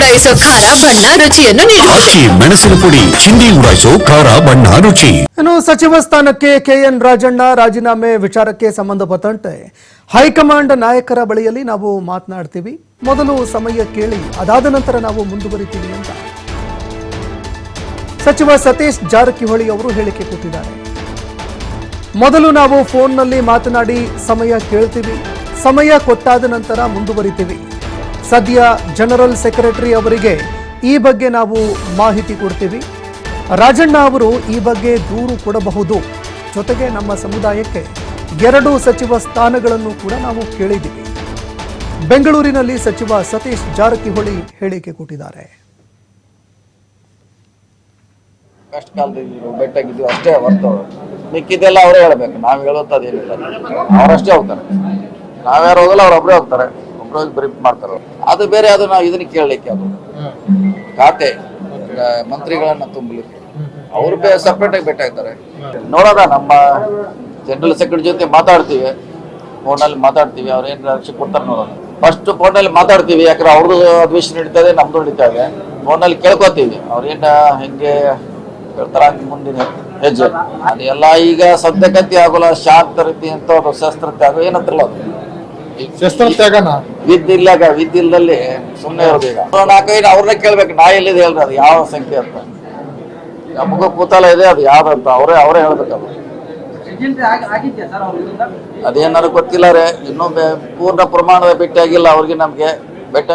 ಉಡಾಯಿಸೋ ಖಾರ ಬಣ್ಣ ರುಚಿಯನ್ನು ನೀಡುತ್ತದೆ ಮೆಣಸಿನ ಪುಡಿ ಚಿಂದಿ ಉಡಾಯಿಸೋ ಖಾರ ಬಣ್ಣ ರುಚಿ. ಇನ್ನು ಸಚಿವ ಸ್ಥಾನಕ್ಕೆ ಕೆಎನ್ ರಾಜಣ್ಣ ರಾಜೀನಾಮೆ ವಿಚಾರಕ್ಕೆ ಸಂಬಂಧಪಟ್ಟಂತೆ ಹೈಕಮಾಂಡ್ ನಾಯಕರ ಬಳಿಯಲ್ಲಿ ನಾವು ಮಾತನಾಡ್ತೀವಿ. ಮೊದಲು ಸಮಯ ಕೇಳಿ ಅದಾದ ನಂತರ ನಾವು ಮುಂದುವರಿತೀವಿ ಅಂತ. ಸಚಿವ ಸತೀಶ್ ಜಾರಕಿಹೊಳಿ ಅವರು ಹೇಳಿಕೆ ಕೊಟ್ಟಿದ್ದಾರೆ. ಮೊದಲು ನಾವು ಫೋನ್ನಲ್ಲಿ ಮಾತನಾಡಿ ಸಮಯ ಕೇಳ್ತೀವಿ. ಸಮಯ ಕೊಟ್ಟಾದ ನಂತರ ಮುಂದುವರಿತೀವಿ. ಸದ್ಯ ಜನರಲ್ ಸೆಕ್ರೆಟರಿ ಅವರಿಗೆ ಈ ಬಗ್ಗೆ ನಾವು ಮಾಹಿತಿ ಕೊಡ್ತೀವಿ. ರಾಜಣ್ಣ ಅವರು ಈ ಬಗ್ಗೆ ದೂರು ಕೊಡಬಹುದು. ಜೊತೆಗೆ ನಮ್ಮ ಸಮುದಾಯಕ್ಕೆ ಎರಡು ಸಚಿವ ಸ್ಥಾನಗಳನ್ನು ಕೂಡ ನಾವು ಕೇಳಿದ್ದೀವಿ. ಬೆಂಗಳೂರಿನಲ್ಲಿ ಸಚಿವ ಸತೀಶ್ ಜಾರಕಿಹೊಳಿ ಹೇಳಿಕೆ ಕೊಟ್ಟಿದ್ದಾರೆ. ಕಷ್ಟ ಕಾಲದಲ್ಲಿ ಬೆಟ್ಟಾಗಿದ್ದು ಅಷ್ಟೇ ಹೊರತು ಮಿಕ್ಕಿದ್ದೆಲ್ಲ ಅವರೇ ಹೇಳ್ಬೇಕು. ನಾವು ಹೇಳುವಂಥದ್ದು ಅವರಷ್ಟೇ ಹೋಗ್ತಾರೆ. ನಾವ್ಯಾರು ಹೋಗಲ್ಲ ಅವ್ರು ಹೋಗ್ತಾರೆ. ಬ್ರೀಫ್ ಮಾಡ್ತಾರ ಅದು ಬೇರೆ ಅದು ನಾವು ಇದನ್ನ ಕೇಳಲಿಕ್ಕೆ ಅದು. ಖಾತೆ ಮಂತ್ರಿಗಳನ್ನ ತುಂಬಲಿಕ್ಕೆ. ಅವ್ರು ಸಪ್ರೇಟ್ ಆಗಿ ಭೇಟಿಯಾಗ್ತಾರೆ ನೋಡೋಣ ನಮ್ಮ ಜನರಲ್ ಸೆಕ್ರೆಟರಿ ಜೊತೆ ಮಾತಾಡ್ತೀವಿ. ಫೋನಲ್ಲಿ ಮಾತಾಡ್ತೀವಿ ಅವ್ರು ಏನು ರಕ್ಷೆ ಕೊಡ್ತಾರೆ ನೋಡೋಣ. ಫಸ್ಟ್ ಫೋನಲ್ಲಿ ಮಾತಾಡ್ತೀವಿ ಯಾಕಂದ್ರೆ ಅವ್ರದ್ದು ಅಧಿವೇಶನ ನಡೀತದೆ ನಮ್ದು ನಡೀತಾ ಇದೆ. ಫೋನಲ್ಲಿ ಕೇಳ್ಕೊತೀವಿ ಅವ್ರು ಏನ ಹೆಂಗೆ ಹೇಳ್ತಾರ ಹಂಗೆ ಮುಂದಿನ ಹೆಜ್ಜೆ. ಅದೆಲ್ಲ ಈಗ ಸದ್ಯಗತಿ ಆಗೋಲ್ಲ ಶಾಂತ ರೀತಿ ಅಂತ ಅದು. ಶಸ್ತ್ರ ತ್ಯಾಗನ ಏನಂತಾರಲ್ಲ ಇಲ್ಲಾಗ ವಿದ್ಯಿಲ್ದಲ್ಲಿ ಸುಮ್ಮನೆ ಇರೋದು ನಾಲ್ಕೈದು ಅವ್ರನ್ನ ಕೇಳ್ಬೇಕು. ನಾ ಎಲ್ಲಿದೆ ಹೇಳ್ರಿ, ಅದು ಯಾವ ಸಂಖ್ಯೆ ಅಂತ. ನಮಗೂ ಕೂತಲ ಇದೆ, ಅದು ಯಾವ್ದಂತ ಅವರೇ ಅವರೇ ಹೇಳ್ಬೇಕು ಅದು. ಅದೇನಾದ್ರು ಗೊತ್ತಿಲ್ಲ ರೀ ಇನ್ನೂ ಪೂರ್ಣ ಪ್ರಮಾಣದ ಭೇಟಿ ಆಗಿಲ್ಲ, ಅವ್ರಿಗೆ ನಮ್ಗೆ. ಭೇಟಿ